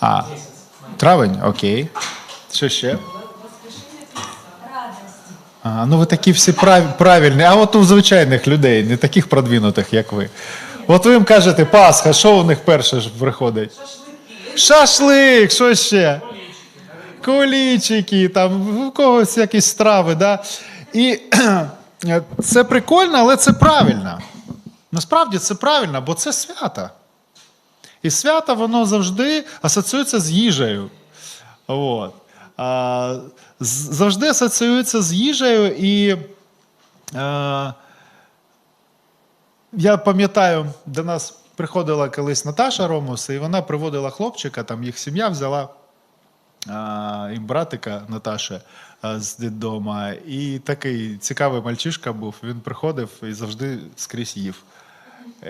А, травень, окей. Що ще? Ага, ну ви такі всі прав- правильні, а от у звичайних людей, не таких продвинутих, як ви. От ви їм кажете, Пасха, що у них перше ж приходить? Шашлик, що ще? Кулічики, там у когось якісь страви, да? І це прикольно, але це правильно. Насправді це правильно, бо це свято. І свято воно завжди асоціюється з їжею. От. А, завжди асоціюється з їжею, і е, я пам'ятаю, до нас приходила колись Наташа Ромус, і вона приводила хлопчика, там їх сім'я взяла а, і братика Наташі а, з дитдома. І такий цікавий мальчишка був. Він приходив і завжди скрізь їв.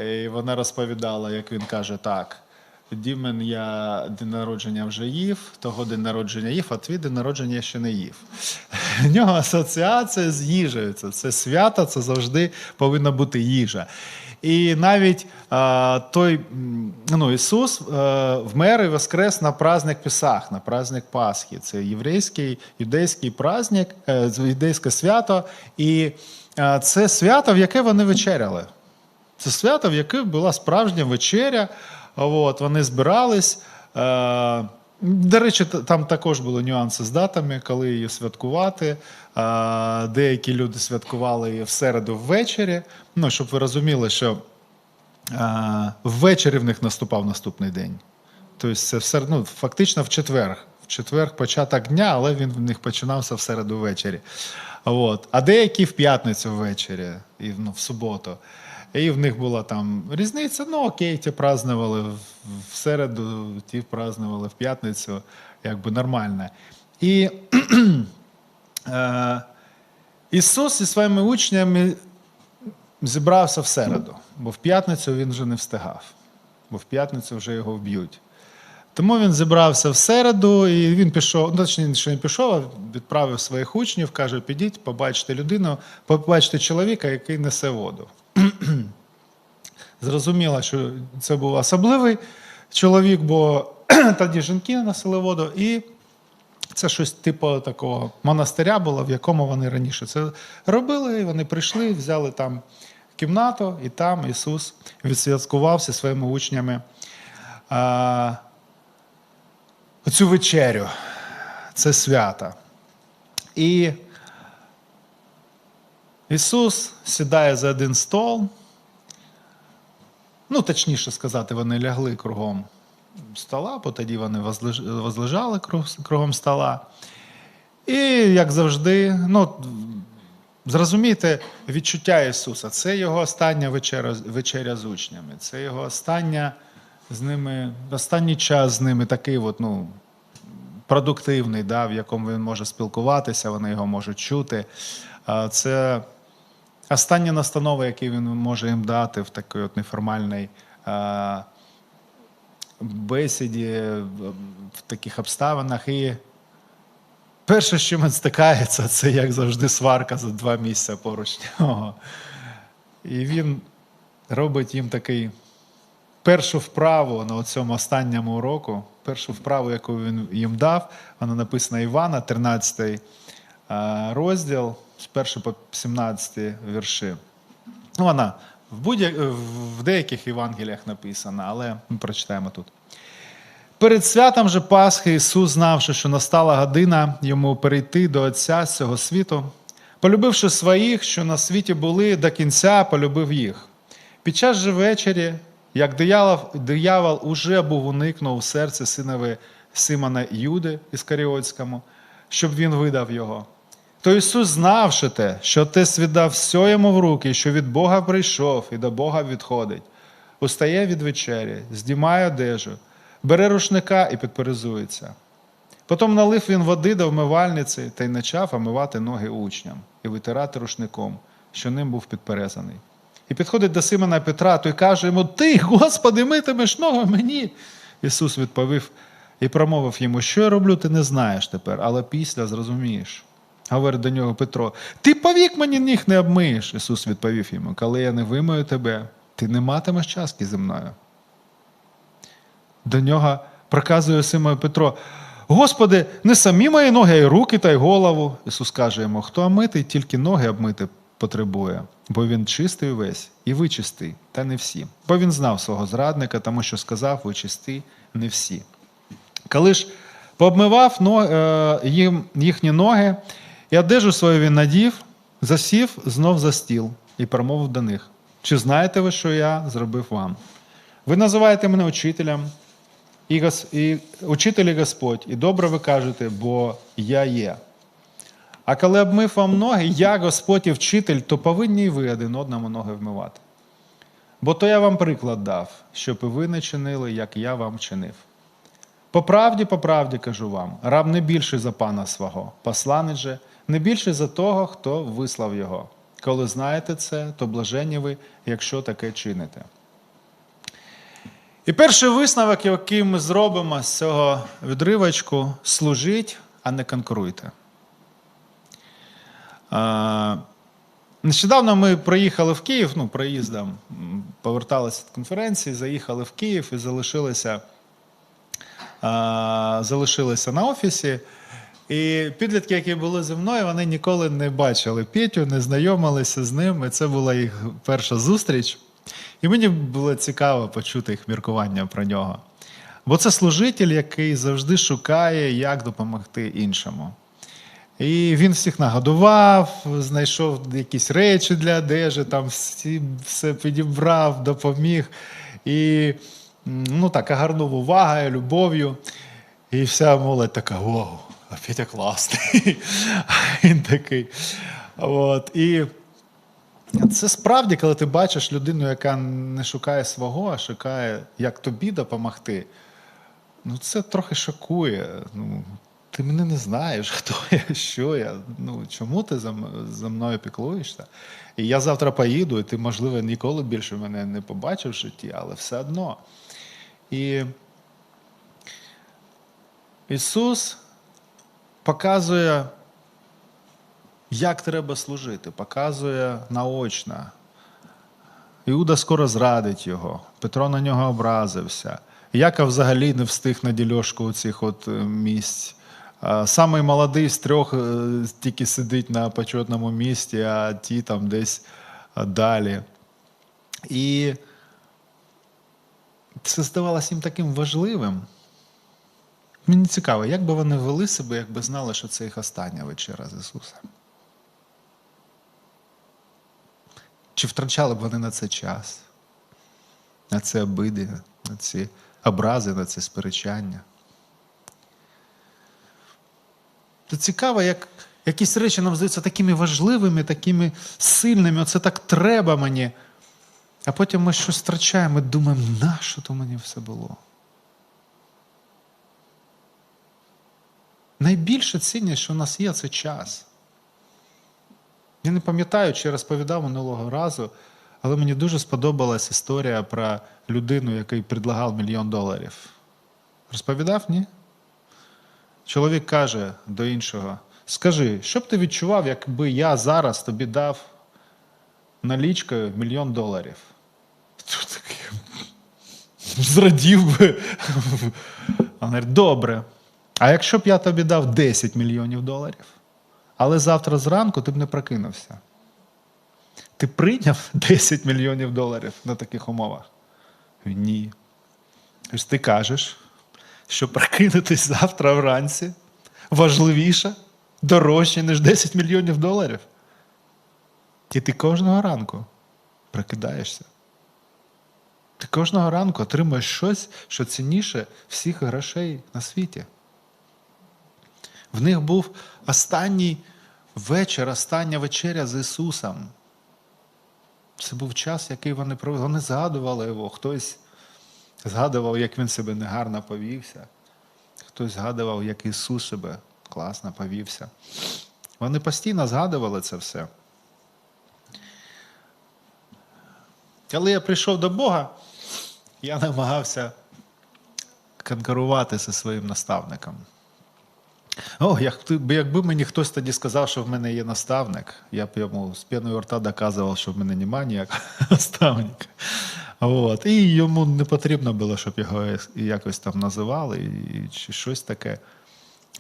І вона розповідала, як він каже, так. Дімен, я день народження вже їв, того день народження їв, а твій день народження я ще не їв. У нього асоціація з їжею. Це, це свято, це завжди повинна бути їжа. І навіть а, той ну, Ісус а, вмер і воскрес на праздник Песах, на праздник Пасхи. Це єврейський, юдейський праздник, е, юдейське свято. І а, це свято, в яке вони вечеряли. Це свято, в яке була справжня вечеря. От, вони збирались. Е, до речі, там також були нюанси з датами, коли її святкувати. Е, деякі люди святкували її в середу ввечері. Ну, щоб ви розуміли, що е, ввечері в них наступав наступний день. Тобто це все ну, фактично в четвер. В четвер початок дня, але він в них починався в середу ввечері. От. А деякі в п'ятницю ввечері, і ну, в суботу. І в них була там різниця. Ну окей, ті празднували в середу, ті празднували в п'ятницю, якби нормально. І е, Ісус зі своїми учнями зібрався в середу, бо в п'ятницю він вже не встигав, бо в п'ятницю вже його вб'ють. Тому він зібрався в середу, і він пішов, ну, точніше, не пішов, а відправив своїх учнів, каже: підіть, побачите людину, побачите чоловіка, який несе воду. Зрозуміло, що це був особливий чоловік, бо тоді жінки носили воду, і це щось типу такого монастиря було, в якому вони раніше це робили. І вони прийшли, взяли там кімнату, і там Ісус відсвяткував зі своїми учнями а, оцю вечерю. Це свято. І Ісус сідає за один стол. Ну, точніше сказати, вони лягли кругом стола, бо тоді вони возлежали кругом стола. І, як завжди, ну, зрозумійте відчуття Ісуса. Це його остання вечеря, вечеря з учнями. Це його остання з ними, останній час з ними такий от, ну, продуктивний, да, в якому він може спілкуватися, вони його можуть чути. Це останні настанови, які він може їм дати в такій от неформальній а, бесіді, в таких обставинах. І перше, з чим він стикається, це як завжди сварка за два місця поруч нього. І він робить їм такий першу вправу на цьому останньому уроку, першу вправу, яку він їм дав, вона написана Івана, 13 е, розділ, з 1 по 17 вірші. Ну, вона в, будь в деяких Євангеліях написана, але ми прочитаємо тут. Перед святом же Пасхи Ісус, знавши, що настала година йому перейти до Отця з цього світу, полюбивши своїх, що на світі були, до кінця полюбив їх. Під час же вечері, як диявол, диявол уже був уникнув у серці синові Симона Юди Іскаріотському, щоб він видав його. То Ісус, знавши те, що Отець віддав все йому в руки, що від Бога прийшов і до Бога відходить, устає від вечері, здіймає одежу, бере рушника і підперезується. Потім налив він води до вмивальниці та й почав омивати ноги учням і витирати рушником, що ним був підперезаний. І підходить до Симона Петра, той каже йому: Ти, Господи, митимеш ноги мені. Ісус відповів і промовив йому, що я роблю, ти не знаєш тепер, але після зрозумієш. Говорить до нього Петро: Ти повік мені ніг не обмиєш. Ісус відповів йому: Коли я не вимою тебе, ти не матимеш частки зі мною. до нього проказує Симон Петро: Господи, не самі мої ноги, а й руки та й голову. Ісус каже йому: хто омитий, тільки ноги обмити потребує, бо він чистий увесь, і ви чистий, та не всі. Бо він знав свого зрадника, тому що сказав, ви чисті, не всі. Коли ж пообмивав е, їхні ноги, і одежу свою він надів, засів знов за стіл і промовив до них: Чи знаєте ви, що я зробив вам? Ви називаєте мене учителем, і, гос- і учитель Господь, і добре ви кажете, бо я є. А коли обмив вам ноги, я, Господь і вчитель, то повинні й ви один одному ноги вмивати. Бо то я вам приклад дав, щоб і ви не чинили, як я вам чинив. По правді, по правді кажу вам, раб не більший за пана свого, посланець же не більший за того, хто вислав його. Коли знаєте це, то блаженні ви, якщо таке чините. І перший висновок, який ми зробимо з цього відривочку, служіть, а не конкуруйте. Нещодавно ми приїхали в Київ, ну, проїздом, поверталися від конференції, заїхали в Київ і залишилися, залишилися на офісі. І підлітки, які були зі мною, вони ніколи не бачили Петю, не знайомилися з ним. І це була їх перша зустріч. І мені було цікаво почути їх міркування про нього. Бо це служитель, який завжди шукає, як допомогти іншому. І він всіх нагодував, знайшов якісь речі для одежі, там всі, все підібрав, допоміг. І ну, так, гарнув увагою, любов'ю. І вся молодь така: вау, а Петя класний. А Він такий. От. І це справді, коли ти бачиш людину, яка не шукає свого, а шукає, як тобі допомогти. Ну, це трохи шокує. Ну, ти мене не знаєш, хто я, що я. Ну, чому ти за, за мною піклуєшся? І я завтра поїду, і ти, можливо, ніколи більше мене не побачив в житті, але все одно. І Ісус показує, як треба служити, показує наочно. Іуда скоро зрадить його, Петро на нього образився. Яков взагалі не встиг на дільошку цих от е, місць. Самий молодий з трьох е, тільки сидить на почетному місці, а ті там десь далі. І це здавалося їм таким важливим. Мені цікаво, як би вони вели себе, якби знали, що це їх остання вечера з Ісусом. Чи втрачали б вони на це час, на це обиди, на ці образи, на це сперечання? То цікаво, як якісь речі нам здаються такими важливими, такими сильними, оце так треба мені. А потім ми щось втрачаємо і думаємо, нащо то мені все було? Найбільша цінність, що в нас є, це час. Я не пам'ятаю, чи розповідав минулого разу, але мені дуже сподобалась історія про людину, який предлагав мільйон доларів. Розповідав, ні? Чоловік каже до іншого: Скажи, що б ти відчував, якби я зараз тобі дав налічкою мільйон доларів? Зрадів би. А він говорить, добре. А якщо б я тобі дав 10 мільйонів доларів, але завтра зранку ти б не прокинувся. Ти прийняв 10 мільйонів доларів на таких умовах? Ні. Тобто ти кажеш, що прокинутись завтра вранці важливіше, дорожче, ніж 10 мільйонів доларів. І ти кожного ранку прокидаєшся. Ти кожного ранку отримуєш щось, що цінніше всіх грошей на світі. В них був останній вечір, остання вечеря з Ісусом. Це був час, який вони провели. Вони згадували його. Хтось згадував, як він себе негарно повівся. Хтось згадував, як Ісус себе класно повівся. Вони постійно згадували це все. Коли я прийшов до Бога, я намагався конкурувати зі своїм наставником. О, як, якби мені хтось тоді сказав, що в мене є наставник, я б йому з п'яною рта доказував, що в мене немає ніякого наставника. От. І йому не потрібно було, щоб його якось там називали і- чи щось таке.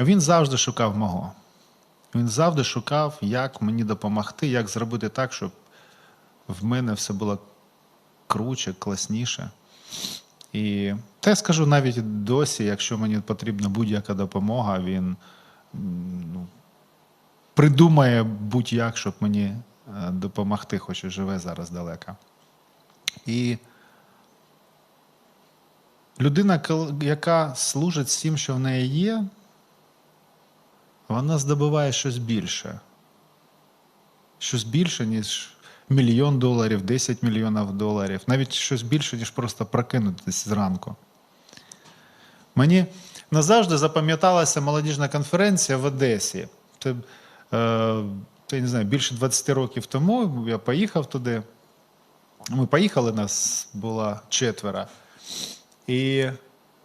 Він завжди шукав мого. Він завжди шукав, як мені допомогти, як зробити так, щоб в мене все було круче, класніше. І те скажу навіть досі, якщо мені потрібна будь-яка допомога, він ну, придумає будь-як, щоб мені е, допомогти, хоч і живе зараз далеко. І людина, яка служить всім, що в неї є, вона здобуває щось більше. Щось більше, ніж мільйон доларів, 10 мільйонів доларів, навіть щось більше, ніж просто прокинутися зранку. Мені назавжди запам'яталася молодіжна конференція в Одесі. Це, е, я не знаю, більше 20 років тому я поїхав туди. Ми поїхали, нас було четверо. І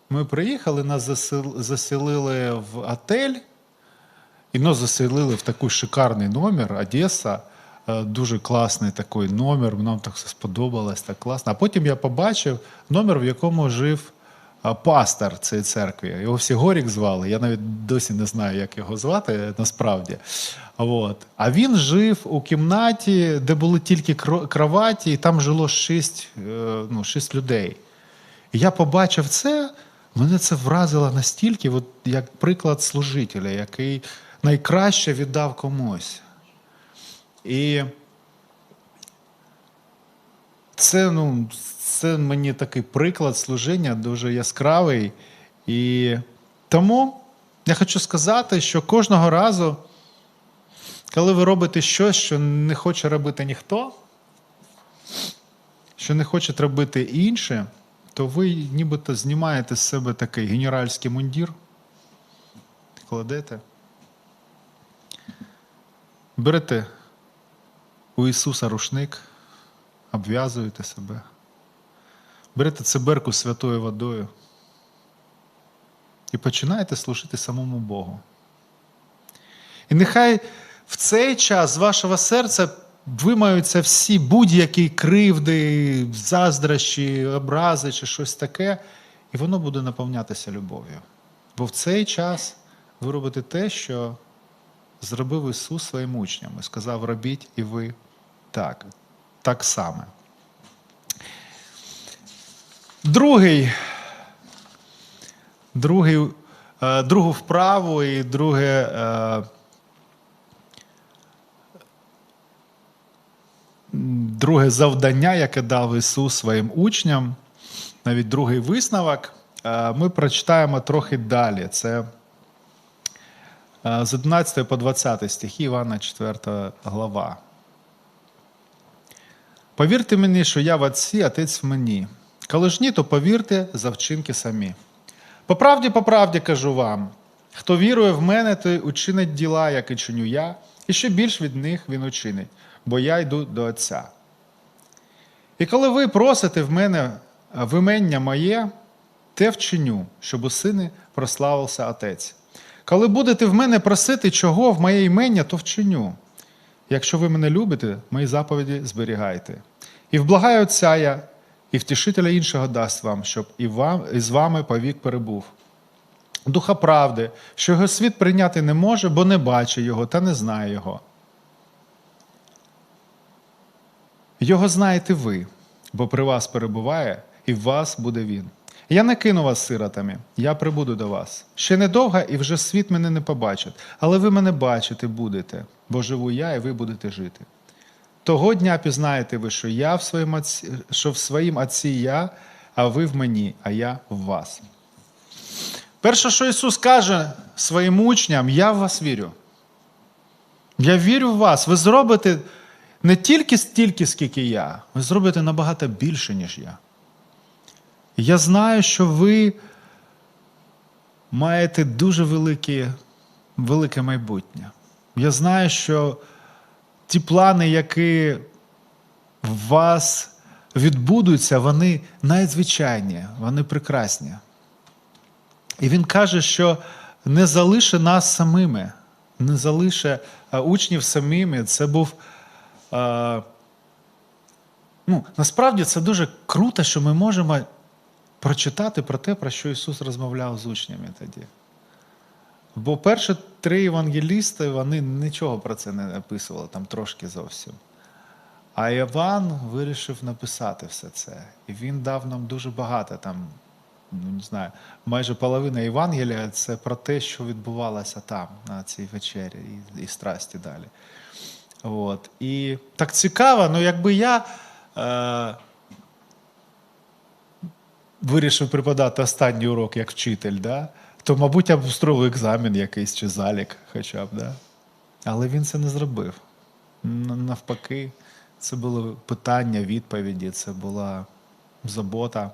ми приїхали, нас заселили в готель. І нас заселили в такий шикарний номер Одеса. Е, Дуже класний такий номер. Нам так все сподобалось, так класно. А потім я побачив номер, в якому жив е, пастор цієї церкви. Його всі Горік звали. Я навіть досі не знаю, як його звати насправді. От. А він жив у кімнаті, де були тільки кроваті, і там жило шість, е, ну, шість людей. І я побачив це, мене це вразило настільки, от як приклад служителя, який найкраще віддав комусь. І це, ну, це мені такий приклад служіння дуже яскравий. І тому я хочу сказати, що кожного разу, коли ви робите щось, що не хоче робити ніхто, що не хоче робити інше, то ви нібито знімаєте з себе такий генеральський мундір, кладете, берете у Ісуса рушник, обв'язуєте себе, берете циберку святою водою і починаєте служити самому Богу. І нехай в цей час з вашого серця вимаються всі будь-які кривди, заздрощі, образи чи щось таке, і воно буде наповнятися любов'ю. Бо в цей час ви робите те, що зробив Ісус своїм учням і сказав: робіть і ви так, так само. Другий, другий, е, другу вправу і друге. е, друге завдання, яке дав Ісус своїм учням, навіть другий висновок, е, ми прочитаємо трохи далі. Це з 11 по 20 стихи Івана 4 глава. Повірте мені, що я в Отці, Отець в мені. Коли ж ні, то повірте за вчинки самі. По правді, по правді кажу вам: хто вірує в мене, той учинить діла, які чиню я, і ще більш від них він учинить, бо я йду до Отця. І коли ви просите в мене вимення моє, те вчиню, щоб у сини прославився Отець. Коли будете в мене просити чого в моє імення, то вчиню. Якщо ви мене любите, мої заповіді зберігайте. І вблагаю Отця я, і втішителя іншого дасть вам, щоб і, вам, і з вами повік перебув. Духа правди, що його світ прийняти не може, бо не бачить його та не знає його. Його знаєте ви, бо при вас перебуває, і в вас буде він. Я не кину вас сиротами, я прибуду до вас. Ще недовго, і вже світ мене не побачить, але ви мене бачити будете, бо живу я, і ви будете жити. Того дня пізнаєте ви, що я в своїм отці, що в своїм отці я, а ви в мені, а я в вас. Перше, що Ісус каже своїм учням, я в вас вірю. Я вірю в вас. Ви зробите не тільки стільки, скільки я, ви зробите набагато більше, ніж я. Я знаю, що ви маєте дуже велике, велике майбутнє. Я знаю, що ті плани, які в вас відбудуться, вони надзвичайні, вони прекрасні. І він каже, що не залише нас самими, не залише учнів самими. Це був а, Ну, насправді це дуже круто, що ми можемо прочитати про те, про що Ісус розмовляв з учнями тоді. Бо перші три євангелісти вони нічого про це не написували, там трошки зовсім. А Іван вирішив написати все це. І він дав нам дуже багато там, ну не знаю, майже половина Євангелія це про те, що відбувалося там, на цій вечері, і, і страсті далі. От. І так цікаво, ну якби я е, вирішив преподати останній урок як вчитель, да? то, мабуть, я б устроїв екзамен якийсь чи залік хоча б. Да? Але він це не зробив. Навпаки, це були питання, відповіді, це була забота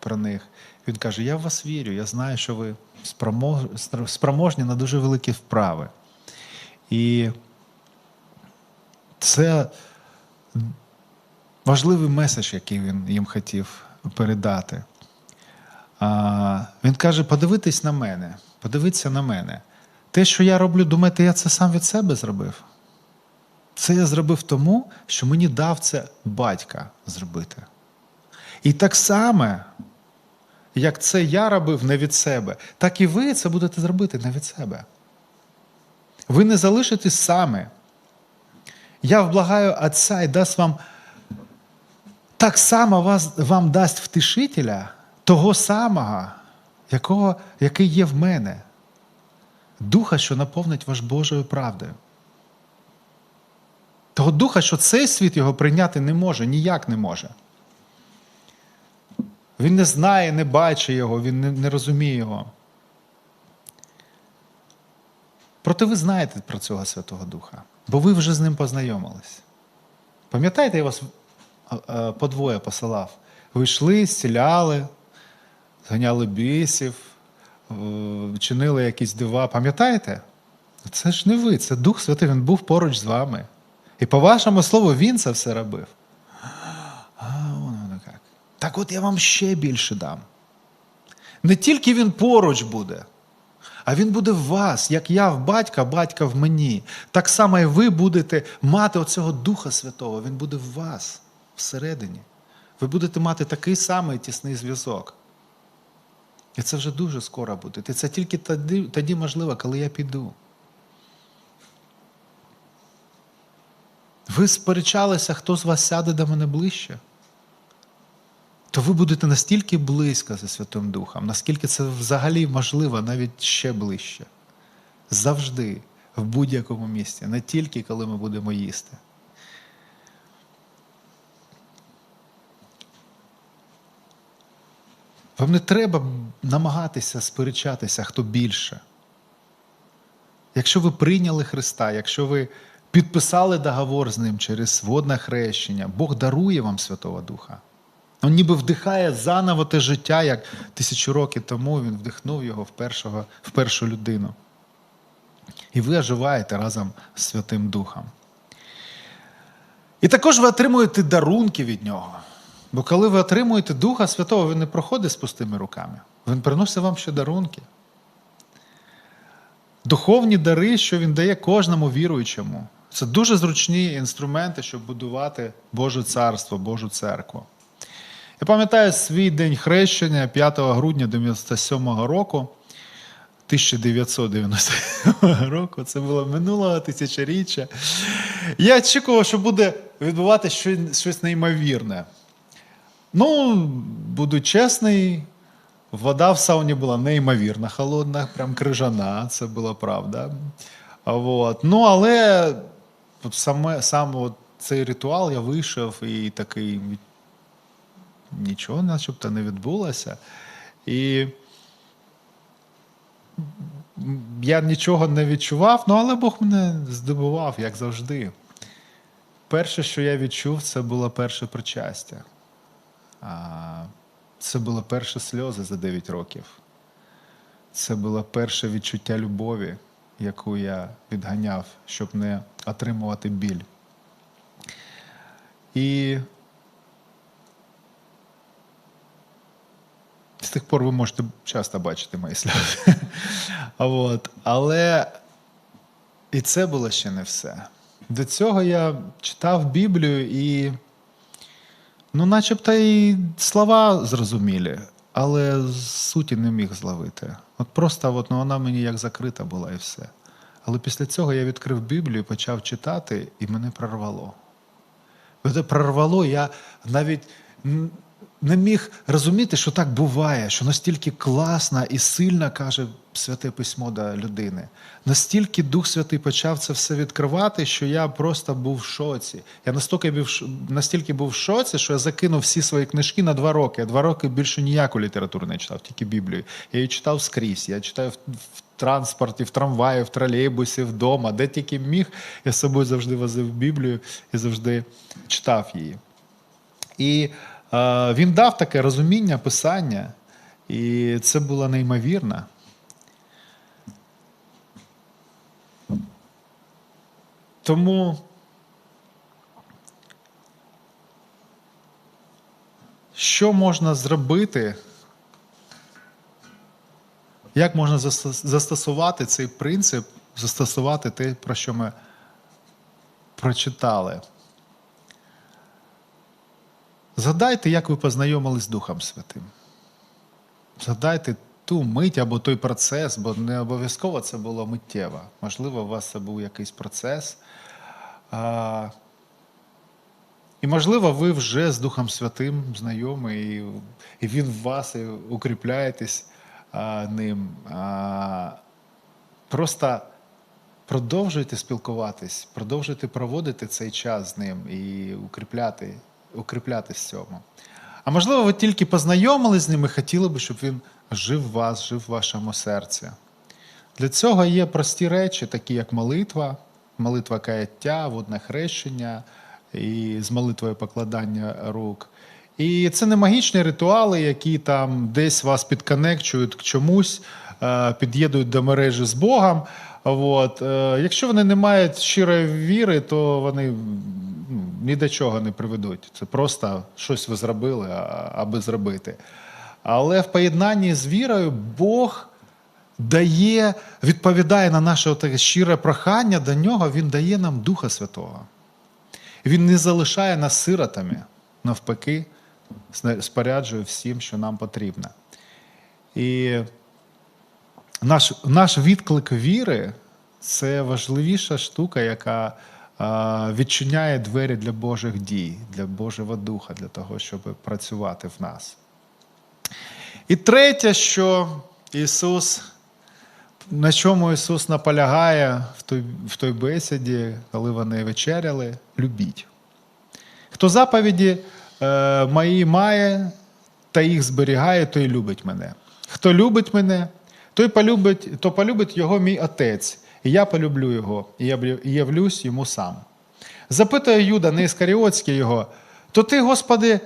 про них. Він каже: Я в вас вірю, я знаю, що ви спроможні на дуже великі вправи. І це важливий меседж, який він їм хотів передати. Він каже: подивитись на мене, подивіться на мене. Те, що я роблю, думаєте, я це сам від себе зробив? Це я зробив тому, що мені дав це батька зробити. І так само, як це я робив не від себе, так і ви це будете зробити не від себе. Ви не залишитесь самі. Я вблагаю Отця і дасть вам так само вас, вам дасть втішителя, того самого, якого, який є в мене, духа, що наповнить ваш Божою правдою. Того духа, що цей світ його прийняти не може, ніяк не може. Він не знає, не бачить його, він не, не розуміє його. Проте ви знаєте про цього Святого Духа, бо ви вже з ним познайомились. Пам'ятаєте, я вас а, а, подвоє посилав? Ви йшли, зціляли, зганяли бісів, е, чинили якісь дива. Пам'ятаєте? Це ж не ви, це Дух Святий, він був поруч з вами. І по вашому слову, він це все робив. А, воно як. Так от я вам ще більше дам. Не тільки він поруч буде, а він буде в вас, як я в батька, батька в мені. Так само і ви будете мати оцього Духа Святого, він буде в вас всередині. Ви будете мати такий самий тісний зв'язок. І це вже дуже скоро буде. І це тільки тоді, тоді можливо, коли я піду. Ви сперечалися, хто з вас сяде до мене ближче. То ви будете настільки близько зі Святим Духом, наскільки це взагалі можливо, навіть ще ближче. Завжди, в будь-якому місці, не тільки коли ми будемо їсти. Вам не треба намагатися сперечатися, хто більше. Якщо ви прийняли Христа, якщо ви підписали договор з Ним через водне хрещення, Бог дарує вам Святого Духа. Він ніби вдихає заново те життя, як тисячу років тому він вдихнув його в, першого, в першу людину. І ви оживаєте разом з Святим Духом. І також ви отримуєте дарунки від нього. Бо коли ви отримуєте Духа Святого, він не проходить з пустими руками. Він приносить вам ще дарунки. Духовні дари, що він дає кожному віруючому. Це дуже зручні інструменти, щоб будувати Боже царство, Божу церкву. Я пам'ятаю свій день хрещення 5 грудня 97 року, 1997 року, це було минулого тисячоріччя. Я очікував, що буде відбуватися щось, щось неймовірне. Ну, буду чесний, вода в сауні була неймовірно холодна, прям крижана, це була правда. А Вот. Ну, але от саме, саме от цей ритуал я вийшов і такий нічого начебто не відбулося. І я нічого не відчував, ну але Бог мене здивував, як завжди. Перше, що я відчув, це було перше причастя. Це було перші сльози за 9 років. Це було перше відчуття любові, яку я відганяв, щоб не отримувати біль. І з тих пор ви можете часто бачити мої сльози. От. Але і це було ще не все. До цього я читав Біблію і Ну, начебто і слова зрозумілі, але суті не міг зловити. От просто от, ну, вона мені як закрита була і все. Але після цього я відкрив Біблію, почав читати, і мене прорвало. Мене прорвало, я навіть не міг розуміти, що так буває, що настільки класна і сильна каже святе письмо до людини. Настільки Дух Святий почав це все відкривати, що я просто був в шоці. Я настільки був, настільки був в шоці, що я закинув всі свої книжки на два роки. Я два роки більше ніяку літературу не читав, тільки Біблію. Я її читав скрізь. Я читав в, транспорті, в трамваї, в тролейбусі, вдома, де тільки міг. Я з собою завжди возив Біблію і завжди читав її. І він дав таке розуміння писання, і це було неймовірно. Тому що можна зробити? Як можна застосувати цей принцип, застосувати те, про що ми прочитали? Згадайте, як ви познайомились з Духом Святим. Згадайте ту мить або той процес, бо не обов'язково це було миттєво. Можливо, у вас це був якийсь процес. А, і, можливо, ви вже з Духом Святим знайомі, і, і він в вас, і укріпляєтесь а, ним. А, просто продовжуйте спілкуватись, продовжуйте проводити цей час з ним і укріпляти, укріплятись в цьому. А можливо, ви тільки познайомились з ним і хотіли би, щоб він жив в вас, жив в вашому серці. Для цього є прості речі, такі як молитва, молитва каяття, водне хрещення і з молитвою покладання рук. І це не магічні ритуали, які там десь вас підконекчують к чомусь, е, під'єднують до мережі з Богом. От. е, Якщо вони не мають щирої віри, то вони ні до чого не приведуть. Це просто щось ви зробили, аби зробити. Але в поєднанні з вірою Бог дає, відповідає на наше таке щире прохання до нього, Він дає нам Духа Святого. Він не залишає нас сиротами, навпаки, споряджує всім, що нам потрібно. І наш, наш відклик віри це важливіша штука, яка а, відчиняє двері для Божих дій, для Божого Духа, для того, щоб працювати в нас. І третє, що Ісус, на чому Ісус наполягає в той, в той бесіді, коли вони вечеряли, любіть. Хто заповіді е, мої має та їх зберігає, той любить мене. Хто любить мене, той полюбить, то полюбить його мій отець, і я полюблю його, і явлюсь йому сам. Запитує Юда, не Іскаріотський його, то ти, Господи,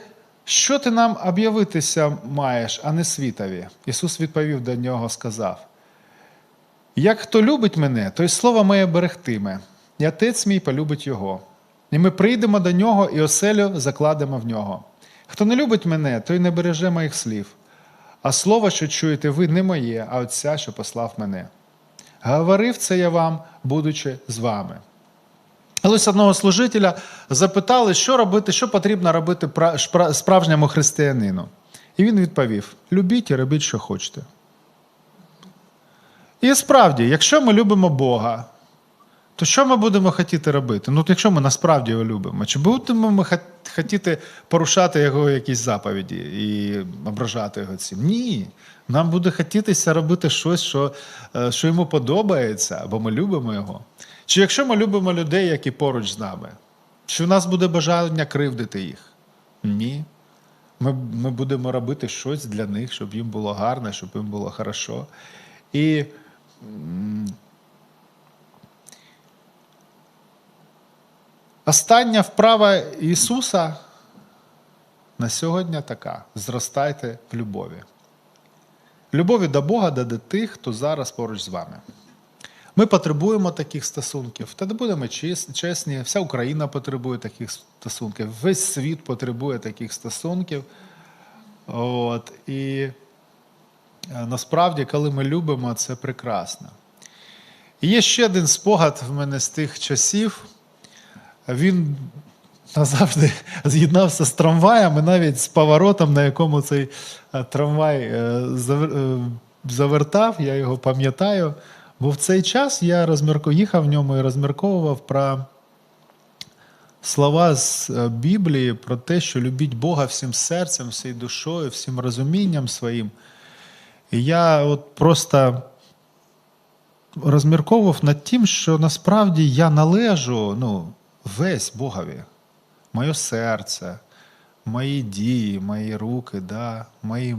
що ти нам об'явитися маєш, а не світові? Ісус відповів до нього, сказав: Як хто любить мене, той слово моє берегтиме, і отець мій полюбить його. І ми прийдемо до нього і оселю закладемо в нього. Хто не любить мене, той не береже моїх слів. А слово, що чуєте ви, не моє, а Отця, що послав мене. Говорив це я вам, будучи з вами. Але ось одного служителя запитали, що робити, що потрібно робити справжньому християнину. І він відповів: любіть і робіть, що хочете. І справді, якщо ми любимо Бога, то що ми будемо хотіти робити? Ну, якщо ми насправді його любимо, чи будемо ми хотіти порушати його якісь заповіді і ображати його цим? Ні. Нам буде хотітися робити щось, що, е, що йому подобається, бо ми любимо його. Чи якщо ми любимо людей, які поруч з нами, чи в нас буде бажання кривдити їх? Ні. Ми, ми будемо робити щось для них, щоб їм було гарно, щоб їм було хорошо. І Остання вправа Ісуса на сьогодні така: зростайте в любові. Любові до Бога до тих, хто зараз поруч з вами. Ми потребуємо таких стосунків. Та будемо чесні, вся Україна потребує таких стосунків, весь світ потребує таких стосунків. От, і е, насправді, коли ми любимо, це прекрасно. І є ще один спогад в мене з тих часів. Він назавжди з'єднався з трамваєм і навіть з поворотом, на якому цей е, трамвай е, е, завертав, я його пам'ятаю. Бо в цей час я розмірку... їхав в ньому і розмірковував про слова з Біблії про те, що любіть Бога всім серцем, всією душою, всім розумінням своїм. І я от просто розмірковував над тим, що насправді я належу ну, весь Богові. Моє серце, мої дії, мої руки, да, мої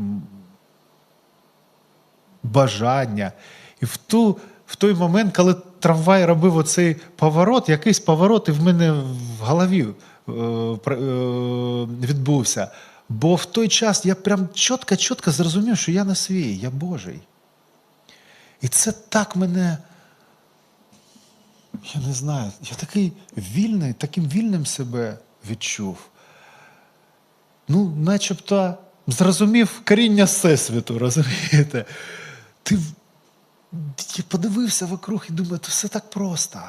бажання. І в, ту, в той момент, коли трамвай робив оцей поворот, якийсь поворот і в мене в голові е, е, відбувся. Бо в той час я прям чітко-чітко зрозумів, що я не свій, я Божий. І це так мене. Я не знаю, я такий вільний, таким вільним себе відчув. Ну, начебто, зрозумів коріння Всесвіту, розумієте? Ти я подивився вокруг і думаю, то все так просто.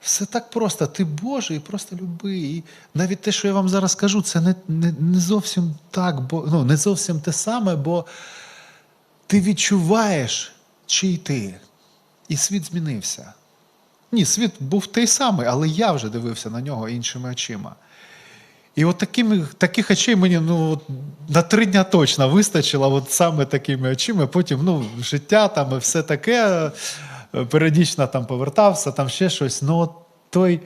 Все так просто. Ти Божий, і просто люби. І навіть те, що я вам зараз кажу, це не, не, не зовсім так, бо ну, не зовсім те саме, бо ти відчуваєш, чий ти. І світ змінився. Ні, світ був той самий, але я вже дивився на нього іншими очима. І от такими, таких очей мені ну, на три дня точно вистачило, от саме такими очима. Потім ну, життя там і все таке, е, періодично там повертався, там ще щось. Ну, от той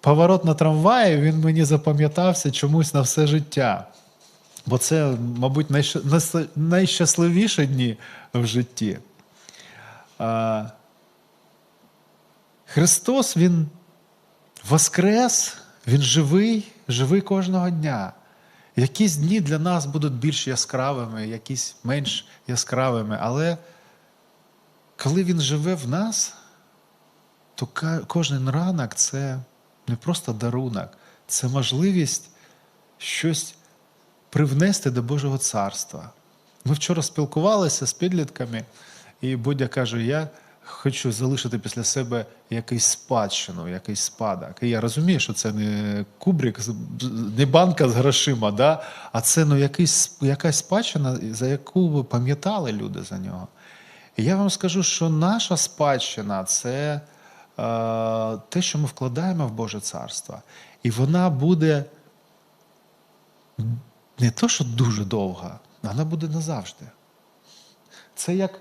поворот на трамваї, він мені запам'ятався чомусь на все життя. Бо це, мабуть, найщасливіші дні в житті. А, Христос, Він воскрес, Він живий, живий кожного дня. Якісь дні для нас будуть більш яскравими, якісь менш яскравими, але коли Він живе в нас, то кожен ранок це не просто дарунок, це можливість щось привнести до Божого царства. Ми вчора спілкувалися з підлітками, і Будя каже: я хочу залишити після себе якийсь спадщину, якийсь спадок. І я розумію, що це не кубрик, не банка з грошима, да? а це ну, якийсь, якась спадщина, за яку ви пам'ятали люди за нього. І я вам скажу, що наша спадщина це е, те, що ми вкладаємо в Боже царство. І вона буде не то, що дуже довга, вона буде назавжди. Це як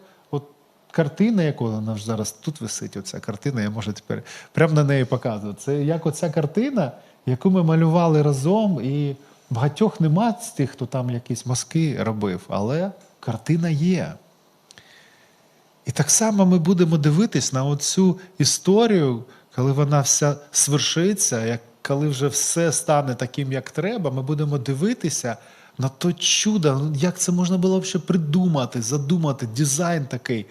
картина, яку вона ж зараз тут висить, оця картина, я можу тепер прямо на неї показувати. Це як оця картина, яку ми малювали разом, і багатьох нема з тих, хто там якісь мазки робив, але картина є. І так само ми будемо дивитись на оцю історію, коли вона вся свершиться, як коли вже все стане таким, як треба, ми будемо дивитися на то чудо, ну, як це можна було взагалі придумати, задумати, дизайн такий.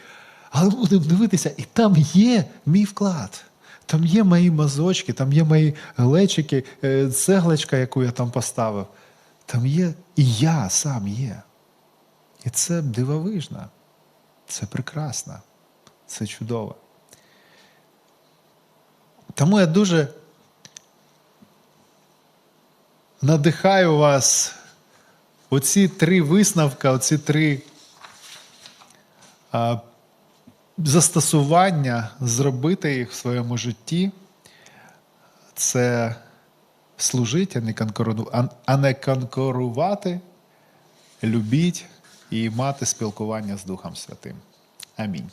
Але будемо дивитися, і там є мій вклад. Там є мої мазочки, там є мої глечики, е, цегличка, яку я там поставив. Там є і я сам є. І це дивовижно. Це прекрасно, це чудово. Тому я дуже надихаю вас оці три висновки, оці три застосування, зробити їх в своєму житті. Це служити, а не, конкуру... а- а не конкурувати, любіть і мати спілкування з Духом Святим. Амінь.